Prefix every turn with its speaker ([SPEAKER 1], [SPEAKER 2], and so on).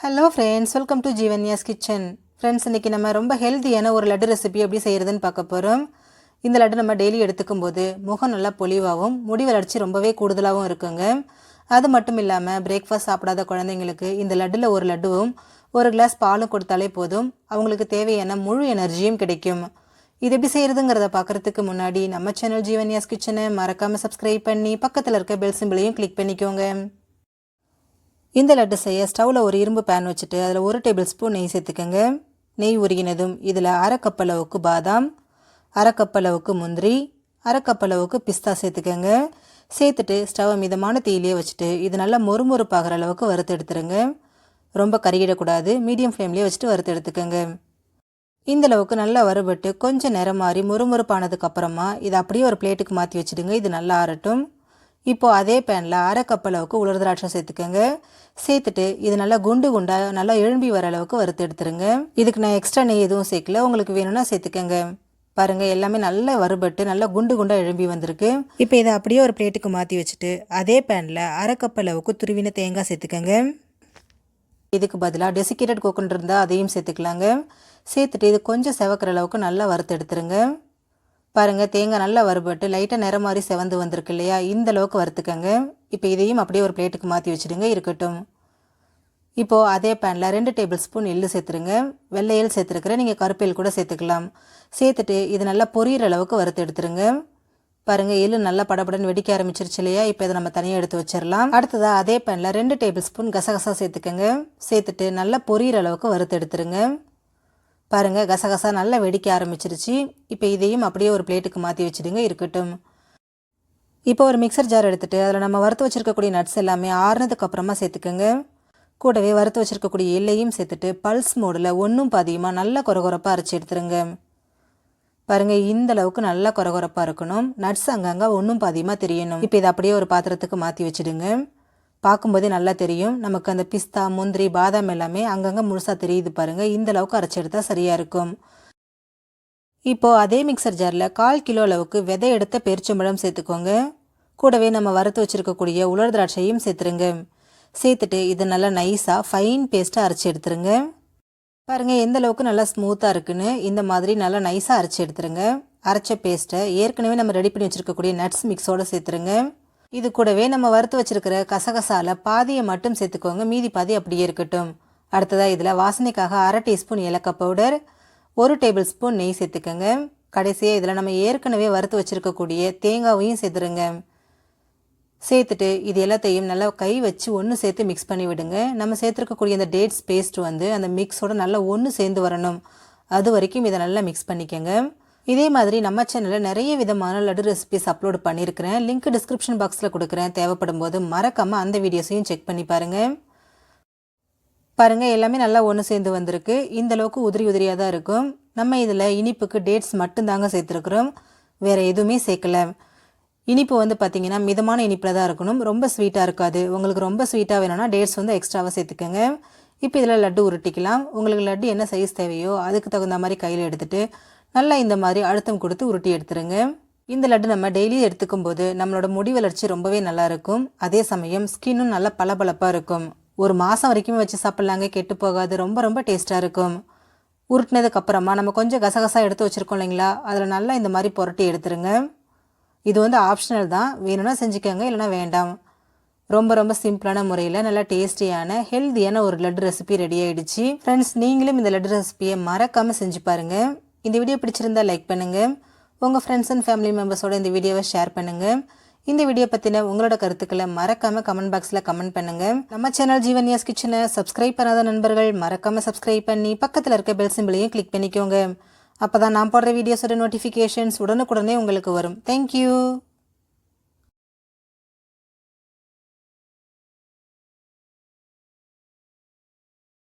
[SPEAKER 1] Hello friends welcome to Jeevanya's kitchen friends இன்றைக்கி நம்ம ரொம்ப ஹெல்த்தியான ஒரு லட்டு ரெசிபி எப்படி செய்கிறதுன்னு பார்க்க போகிறோம் இந்த லட்டு நம்ம டெய்லி எடுத்துக்கும் போது முகம் நல்லா பொலிவாகவும் முடி வளர்ச்சி ரொம்பவே கூடுதலாகவும் இருக்குங்க. அது மட்டும் இல்லாமல் பிரேக்ஃபாஸ்ட் சாப்பிடாத குழந்தைங்களுக்கு இந்த லட்டில் ஒரு லட்டுவும் ஒரு கிளாஸ் பாலும் கொடுத்தாலே போதும். அவங்களுக்கு தேவையான முழு எனர்ஜியும் கிடைக்கும். இது எப்படி செய்கிறதுங்கிறத பார்க்குறதுக்கு முன்னாடி நம்ம சேனல் ஜீவன்யாஸ் கிச்சனை மறக்காமல் சப்ஸ்கிரைப் பண்ணி பக்கத்தில் இருக்க பெல் சிம்பிளையும் கிளிக் பண்ணிக்கோங்க. இந்த லட்டு செய்ய ஸ்டவ்வில் ஒரு இரும்பு பேன் வச்சுட்டு அதில் ஒரு டேபிள் ஸ்பூன் நெய் சேர்த்துக்கோங்க. நெய் உருகினதும் இதில் அரை கப் அளவுக்கு பாதாம் அரை கப் அளவுக்கு முந்திரி அரை கப் அளவுக்கு பிஸ்தா சேர்த்துக்கோங்க. சேர்த்துட்டு ஸ்டவ்வை மிதமான தீயிலே வச்சுட்டு இது நல்லா மொறுமொறுப்பாகிற அளவுக்கு வறுத்து எடுத்துருங்க. ரொம்ப கருகிடக்கூடாது. மீடியம் ஃப்ளேம்லேயே வச்சுட்டு வறுத்து எடுத்துக்கோங்க. இந்த அளவுக்கு நல்லா வறுபட்டு கொஞ்சம் நேரம் மாறி மொறுமொறுப்பானதுக்கப்புறமா இதை அப்படியே ஒரு பிளேட்டுக்கு மாற்றி வச்சுடுங்க. இது நல்லா ஆறட்டும். இப்போ அதே பேனில் அரை கப் அளவுக்கு உலர் திராட்சை சேர்த்துக்கோங்க. சேர்த்துட்டு இது நல்லா குண்டு குண்டாக நல்லா எழும்பி வர அளவுக்கு வறுத்து எடுத்துருங்க. இதுக்கு நான் எக்ஸ்ட்ரா நெய் எதுவும் சேர்க்கல. உங்களுக்கு வேணும்னா சேர்த்துக்கோங்க. பாருங்கள் எல்லாமே நல்லா வறுபட்டு நல்லா குண்டு குண்டாக எழும்பி வந்திருக்கு. இப்போ இதை அப்படியே ஒரு பிளேட்டுக்கு மாற்றி வச்சுட்டு அதே பேனில் அரை கப் அளவுக்கு துருவின தேங்காய் சேர்த்துக்கோங்க. இதுக்கு பதிலாக டெசிகேட்டட் கோக்கன் இருந்தால் அதையும் சேர்த்துக்கலாங்க. சேர்த்துட்டு இது கொஞ்சம் செவக்கிற அளவுக்கு நல்லா வறுத்து எடுத்துருங்க. பாருங்கள் தேங்காய் நல்லா வறுபட்டு லைட்டாக நிறம் மாதிரி செவந்து வந்திருக்கு இல்லையா? இந்த அளவுக்கு வறுத்துக்கங்க. இப்போ இதையும் அப்படியே ஒரு பிளேட்டுக்கு மாற்றி வச்சுடுங்க இருக்கட்டும். இப்போது அதே பேனில் ரெண்டு டேபிள் ஸ்பூன் எள்ளு சேர்த்துருங்க. வெள்ளையல் சேர்த்துருக்குறேன் நீங்கள் கருப்பையில் கூட சேர்த்துக்கலாம். சேர்த்துட்டு இது நல்லா பொரியிற அளவுக்கு வறுத்து எடுத்துருங்க. பாருங்கள் எள்ளு நல்லா படபடன்னு வெடிக்க ஆரம்பிச்சிருச்சு இல்லையா? இப்போ இதை நம்ம தனியாக எடுத்து வச்சிடலாம். அடுத்ததாக அதே பேனில் ரெண்டு டேபிள் ஸ்பூன் கசகசா சேர்த்துக்கங்க. சேர்த்துட்டு நல்லா பொரியிற அளவுக்கு வறுத்து எடுத்துருங்க. பாருங்கள் கசகசா நல்லா வெடிக்க ஆரம்பிச்சிருச்சு. இப்போ இதையும் அப்படியே ஒரு பிளேட்டுக்கு மாற்றி வச்சுடுங்க இருக்கட்டும். இப்போ ஒரு மிக்சர் ஜார் எடுத்துகிட்டு அதில் நம்ம வறுத்து வச்சுருக்கக்கூடிய நட்ஸ் எல்லாமே ஆறுனதுக்கு அப்புறமா சேர்த்துக்கோங்க. கூடவே வறுத்து வச்சுருக்கக்கூடிய எல்லையும் சேர்த்துட்டு பல்ஸ் மோடில் ஒன்றும் பாதியமாக நல்லா கொரகொரப்பாக அரைச்சி எடுத்துருங்க. பாருங்கள் இந்த அளவுக்கு நல்லா கொரகொரப்பாக இருக்கணும். நட்ஸ் அங்கங்கே ஒன்றும் பாதியமாக தெரியணும். இப்போ இதை அப்படியே ஒரு பாத்திரத்துக்கு மாற்றி வச்சுடுங்க. பார்க்கும்போதே நல்லா தெரியும். நமக்கு அந்த பிஸ்தா முந்திரி பாதாம் எல்லாமே அங்கங்கே முழுசாக தெரியுது பாருங்கள் இந்த அளவுக்கு அரைச்சி எடுத்தால் சரியாக இருக்கும். இப்போது அதே மிக்சர் ஜாரில் கால் கிலோ அளவுக்கு விதை எடுத்த பெருச்சம்பழம் சேர்த்துக்கோங்க. கூடவே நம்ம வறுத்து வச்சுருக்கக்கூடிய உலர் திராட்சையும் சேர்த்துருங்க. சேர்த்துட்டு இதை நல்லா நைஸாக ஃபைன் பேஸ்ட்டாக அரைச்சி எடுத்துருங்க. பாருங்கள் எந்த அளவுக்கு நல்லா ஸ்மூத்தாக இருக்குன்னு இந்த மாதிரி நல்லா நைஸாக அரைச்சி எடுத்துருங்க. அரைச்ச பேஸ்ட்டை ஏற்கனவே நம்ம ரெடி பண்ணி வச்சுருக்கக்கூடிய நட்ஸ் மிக்ஸோடு சேர்த்துருங்க. இது கூடவே நம்ம வறுத்து வச்சிருக்கிற கசகசால பாதியை மட்டும் சேர்த்துக்கோங்க. மீதி பாதி அப்படியே இருக்கட்டும். அடுத்ததாக இதில் வாசனைக்காக அரை டீஸ்பூன் ஏலக்காய் பவுடர் ஒரு டேபிள் ஸ்பூன் நெய் சேர்த்துக்கோங்க. கடைசியாக இதில் நம்ம ஏற்கனவே வறுத்து வச்சுருக்கக்கூடிய தேங்காவையும் சேர்த்துருங்க. சேர்த்துட்டு இது எல்லாத்தையும் நல்லா கை வச்சு ஒன்று சேர்த்து மிக்ஸ் பண்ணி விடுங்க. நம்ம சேர்த்துருக்கக்கூடிய அந்த டேட்ஸ் பேஸ்ட் வந்து அந்த மிக்ஸோட நல்லா ஒன்று சேர்ந்து வரணும். அது வரைக்கும் இதை நல்லா மிக்ஸ் பண்ணிக்கோங்க. இதே மாதிரி நம்ம சேனலில் நிறைய விதமான லட்டு ரெசிபிஸ் அப்லோட் பண்ணியிருக்கிறேன். லிங்க் டிஸ்கிரிப்ஷன் பாக்ஸில் கொடுக்குறேன். தேவைப்படும் போது மறக்காமல் அந்த வீடியோஸையும் செக் பண்ணி பாருங்கள் பாருங்கள் எல்லாமே நல்லா ஒன்று சேர்ந்து வந்திருக்கு. இந்தளவுக்கு உதிரி உதிரியாக தான் இருக்கும். நம்ம இதில் இனிப்புக்கு டேட்ஸ் மட்டும்தாங்க சேர்த்துருக்குறோம். வேறு எதுவுமே சேர்க்கல. இனிப்பு வந்து பார்த்திங்கன்னா மிதமான இனிப்பில் தான் இருக்கணும். ரொம்ப ஸ்வீட்டாக இருக்காது. உங்களுக்கு ரொம்ப ஸ்வீட்டாக வேணும்னா டேட்ஸ் வந்து எக்ஸ்ட்ராவாக சேர்த்துக்கோங்க. இப்போ இதில் லட்டு உருட்டிக்கலாம். உங்களுக்கு லட்டு என்ன சைஸ் தேவையோ அதுக்கு தகுந்த மாதிரி கையில் எடுத்துகிட்டு நல்லா இந்த மாதிரி அழுத்தம் கொடுத்து உருட்டி எடுத்துருங்க. இந்த லட்டு நம்ம டெய்லி எடுத்துக்கும் போது நம்மளோட முடி வளர்ச்சி ரொம்பவே நல்லா இருக்கும். அதே சமயம் ஸ்கின்னும் நல்லா பளபளப்பாக இருக்கும். ஒரு மாதம் வரைக்குமே வச்சு சாப்பிட்லாங்க கெட்டு போகாது ரொம்ப ரொம்ப டேஸ்ட்டாக இருக்கும். உருட்டினதுக்கு அப்புறமா நம்ம கொஞ்சம் கசகசா எடுத்து வச்சுருக்கோம் இல்லைங்களா? அதில் நல்லா இந்த மாதிரி புரட்டி எடுத்துருங்க. இது வந்து ஆப்ஷனல் தான். வேணும்னா செஞ்சுக்கோங்க இல்லைனா வேண்டாம். ரொம்ப ரொம்ப சிம்பிளான முறையில் நல்லா டேஸ்டியான ஹெல்த்தியான ஒரு லட்டு ரெசிபி ரெடி ஆகிடுச்சு ஃப்ரெண்ட்ஸ் நீங்களும் இந்த லட்டு ரெசிபியை மறக்காமல் செஞ்சு பாருங்கள் இந்த வீடியோ பிடிச்சிருந்தா லைக் பண்ணுங்கள் உங்கள் ஃப்ரெண்ட்ஸ் அண்ட் ஃபேமிலி மெம்பர்ஸோட இந்த வீடியோவை ஷேர் பண்ணுங்கள் இந்த வீடியோ பற்றின உங்களோட கருத்துக்களை மறக்காமல் கமெண்ட் பாக்ஸில் கமெண்ட் பண்ணுங்கள் நம்ம சேனல் ஜீவன்யாஸ் கிச்சனை சப்ஸ்கிரைப் பண்ணாத நண்பர்கள் மறக்காமல் சப்ஸ்கிரைப் பண்ணி பக்கத்தில் இருக்க பெல் சிம்பிளையும் கிளிக் பண்ணிக்கோங்க. அப்போ தான் நான் போடுற வீடியோஸோட நோட்டிஃபிகேஷன்ஸ் உடனுக்குடனே உங்களுக்கு வரும். தேங்க்யூ